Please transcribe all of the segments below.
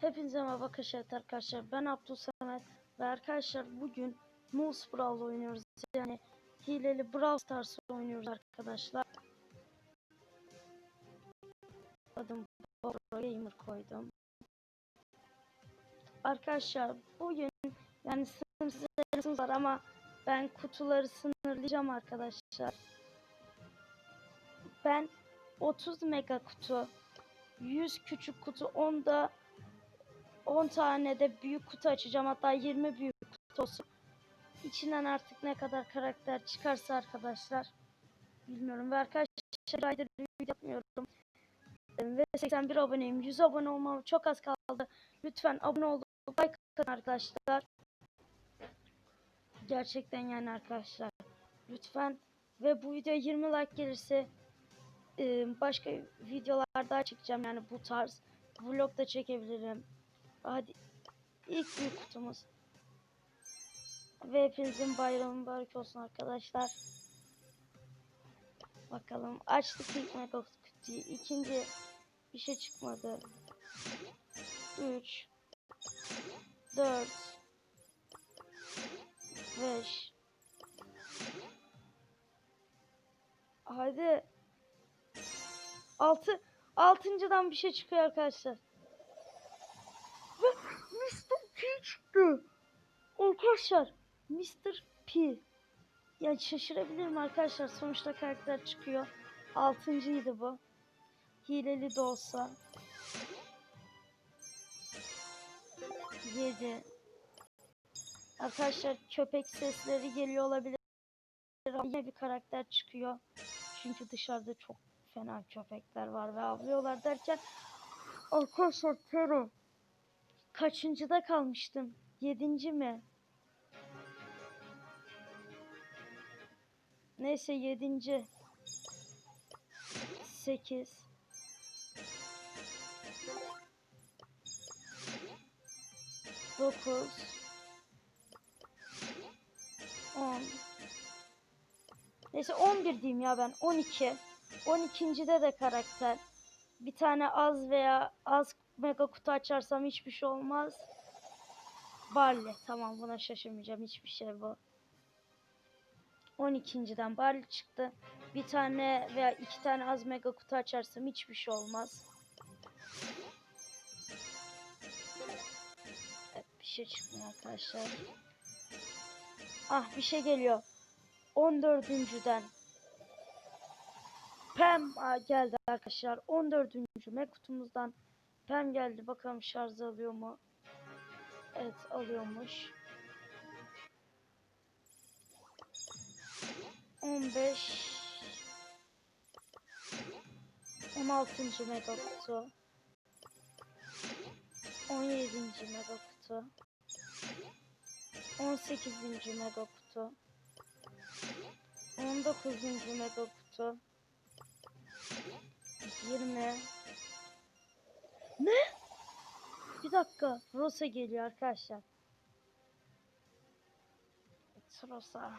Hepinize merhaba arkadaşlar. Ben Abdülsamet ve arkadaşlar bugün Moose Brawl oynuyoruz. Yani hileli Brawl Stars oynuyoruz arkadaşlar. Adım Boro Gamer koydum. Arkadaşlar bugün yani sınırsız var ama ben kutuları sınırlayacağım arkadaşlar. Ben 30 mega kutu 100 küçük kutu 10 da 10 tane de büyük kutu açacağım. Hatta 20 büyük kutu olsun. İçinden artık ne kadar karakter çıkarsa arkadaşlar. Bilmiyorum. Ve arkadaşlar aydır video yapmıyorum. Ve 81 aboneyim. 100 abone olmam çok az kaldı. Lütfen abone olun. Like atın arkadaşlar. Gerçekten yani arkadaşlar. Lütfen. Ve bu videoya 20 like gelirse e, başka videolar daha çekeceğim. Yani bu tarz vlog da çekebilirim. Hadi ilk büyük kutumuz. Ve hepinizin bayramı mübarek olsun arkadaşlar. Bakalım açtık ilk mega kutuyu. İkinci bir şey çıkmadı. 3 4 5 Hadi 6 altıncıdan bir şey çıkıyor arkadaşlar. Ve Mr. P çıktı. Arkadaşlar Mr. P. Ya şaşırabilirim arkadaşlar. Sonuçta karakter çıkıyor. Altıncıydı bu. Hileli de olsa. 7 Arkadaşlar köpek sesleri geliyor olabilir. Yine bir karakter çıkıyor. Çünkü dışarıda çok fena köpekler var ve avlıyorlar derken Arkadaşlar Tero Kaçıncıda kalmıştım? Yedinci mi? Neyse yedinci. Sekiz. Dokuz. On. Neyse on bir diyeyim ya ben. On iki. On ikincide de karakter. Bir tane az veya az mega kutu açarsam hiçbir şey olmaz. Barley. Tamam buna şaşırmayacağım. Hiçbir şey bu. 12.den Barley çıktı. Bir tane veya iki tane az mega kutu açarsam hiçbir şey olmaz. Evet bir şey çıkmıyor arkadaşlar. Ah bir şey geliyor. 14.den Pem Aa, geldi arkadaşlar. 14. mega kutumuzdan Pem geldi. Bakalım şarj alıyor mu? Evet alıyormuş. 15 16. mega kutu 17. mega kutu 18. mega kutu 19. mega kutu 20 Ne? Bir dakika. Rosa geliyor arkadaşlar. Evet, Rosa.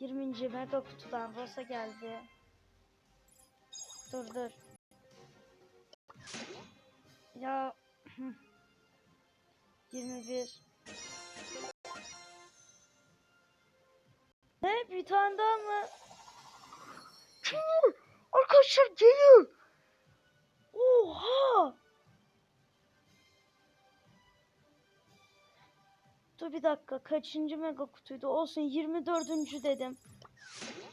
20. mega kutudan Rosa geldi. Dur dur. Ya 21 Ne bir tane daha mı? Geliyor. Arkadaşlar geliyor. Dur bir dakika. Kaçıncı mega kutuydu? Olsun 24. dedim.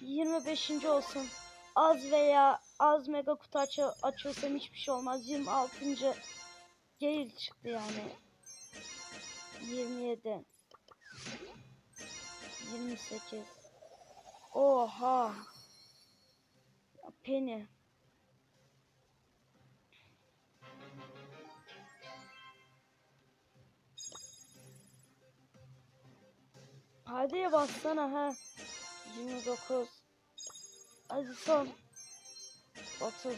25. olsun. Az veya az mega kutu aç açıyorsam hiçbir şey olmaz. 26. Gale çıktı yani. 27. 28. Oha. Penny. Hadi bassana ha. 29. Hadi son. 30.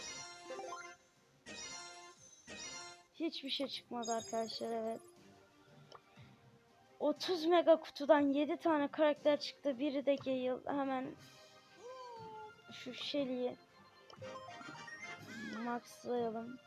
Hiçbir şey çıkmadı arkadaşlar evet. 30 mega kutudan 7 tane karakter çıktı. Biri de Gale. Hemen şu Shelly'yi maxlayalım.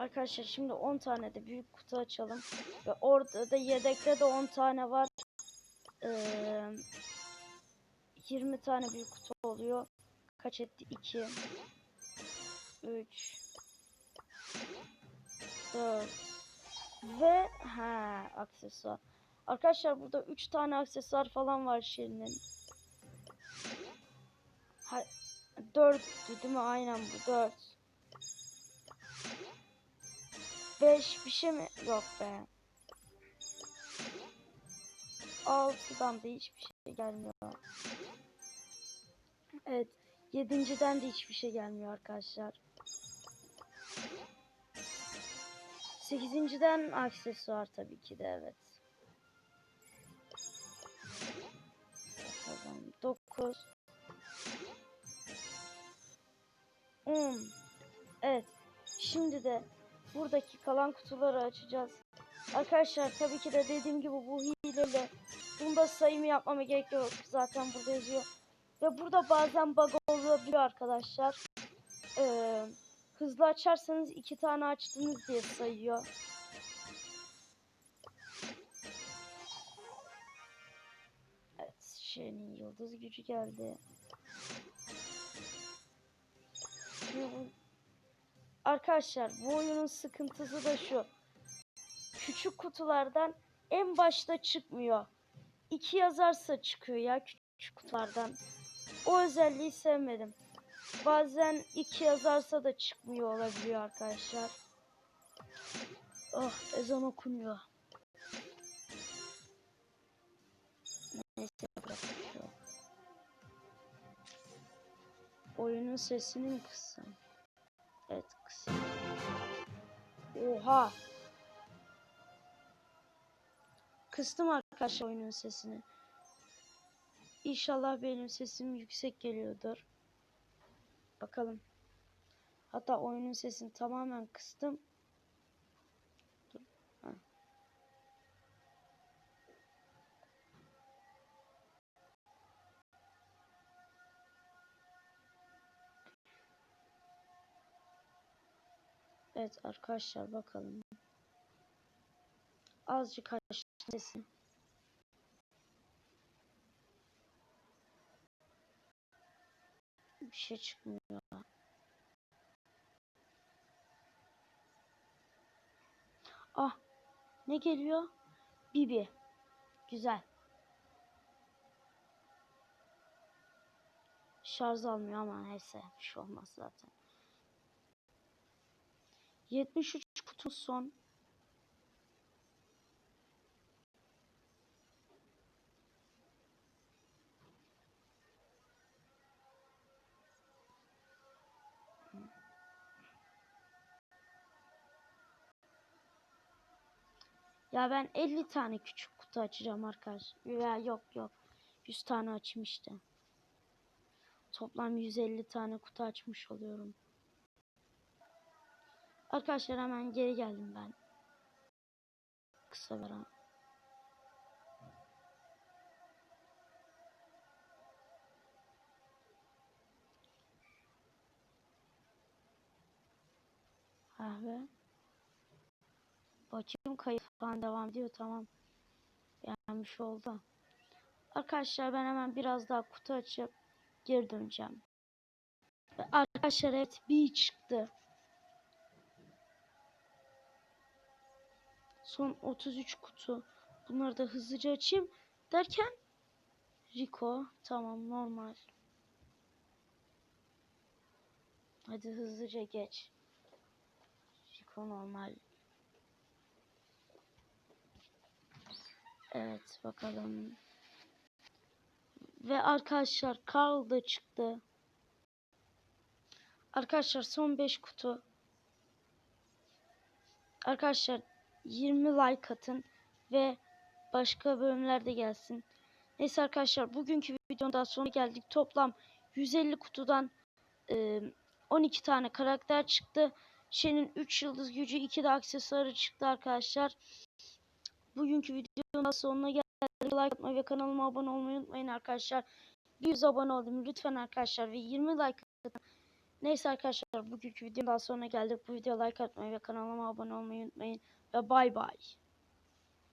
Arkadaşlar şimdi 10 tane de büyük kutu açalım. Ve orada da yedekte de 10 tane var. Ee, 20 tane büyük kutu oluyor. Kaç etti? 2 3 4 ve ha aksesuar. Arkadaşlar burada 3 tane aksesuar falan var Şirin'in. Ha, 4 değil mi? Aynen bu 4. 5 bir şey mi? Yok be. 6'dan da hiçbir şey gelmiyor. Evet. 7.den de hiçbir şey gelmiyor arkadaşlar. 8.den aksesuar tabii ki de evet. Bakalım. 9 10 Evet. Şimdi de buradaki kalan kutuları açacağız. Arkadaşlar tabii ki de dediğim gibi bu hileyle bunda sayımı yapmama gerek yok. Zaten burada yazıyor. Ve burada bazen bug olabiliyor arkadaşlar. Ee, hızlı açarsanız iki tane açtınız diye sayıyor. Evet, şeyin yıldız gücü geldi. Şimdi bu- Arkadaşlar bu oyunun sıkıntısı da şu. Küçük kutulardan en başta çıkmıyor. İki yazarsa çıkıyor ya küçük kutulardan. O özelliği sevmedim. Bazen iki yazarsa da çıkmıyor olabiliyor arkadaşlar. Oh ezan okunuyor. Neyse yok. Oyunun sesini mi kıssam? Evet Oha. Kıstım arkadaşlar oyunun sesini. İnşallah benim sesim yüksek geliyordur. Bakalım. Hatta oyunun sesini tamamen kıstım. Evet arkadaşlar bakalım. Azıcık sesini. Bir şey çıkmıyor. Ah ne geliyor? Bibi. Güzel. Şarj almıyor ama neyse bir şey olmaz zaten. 73 kutu son. Ya ben 50 tane küçük kutu açacağım arkadaş. Ya yok yok. 100 tane işte. Toplam 150 tane kutu açmış oluyorum. Arkadaşlar hemen geri geldim ben. Kısa bir ara. Kahve. Bakayım kayıt falan devam ediyor tamam. Şey oldu. Arkadaşlar ben hemen biraz daha kutu açıp geri döneceğim. Arkadaşlar evet bir çıktı. Son 33 kutu. Bunları da hızlıca açayım derken Rico tamam normal. Hadi hızlıca geç. Rico normal. Evet bakalım. Ve arkadaşlar Carl da çıktı. Arkadaşlar son 5 kutu. Arkadaşlar 20 like atın ve başka bölümlerde gelsin. Neyse arkadaşlar bugünkü videonun daha sonuna geldik. Toplam 150 kutudan e, 12 tane karakter çıktı. Şeyin 3 yıldız gücü 2 de aksesuarı çıktı arkadaşlar. Bugünkü videonun daha sonuna geldik. Like atmayı ve kanalıma abone olmayı unutmayın arkadaşlar. 100 abone oldum lütfen arkadaşlar ve 20 like atın. Neyse arkadaşlar bugünkü videonun daha sonuna geldik. Bu videoya like atmayı ve kanalıma abone olmayı unutmayın. Bye bye.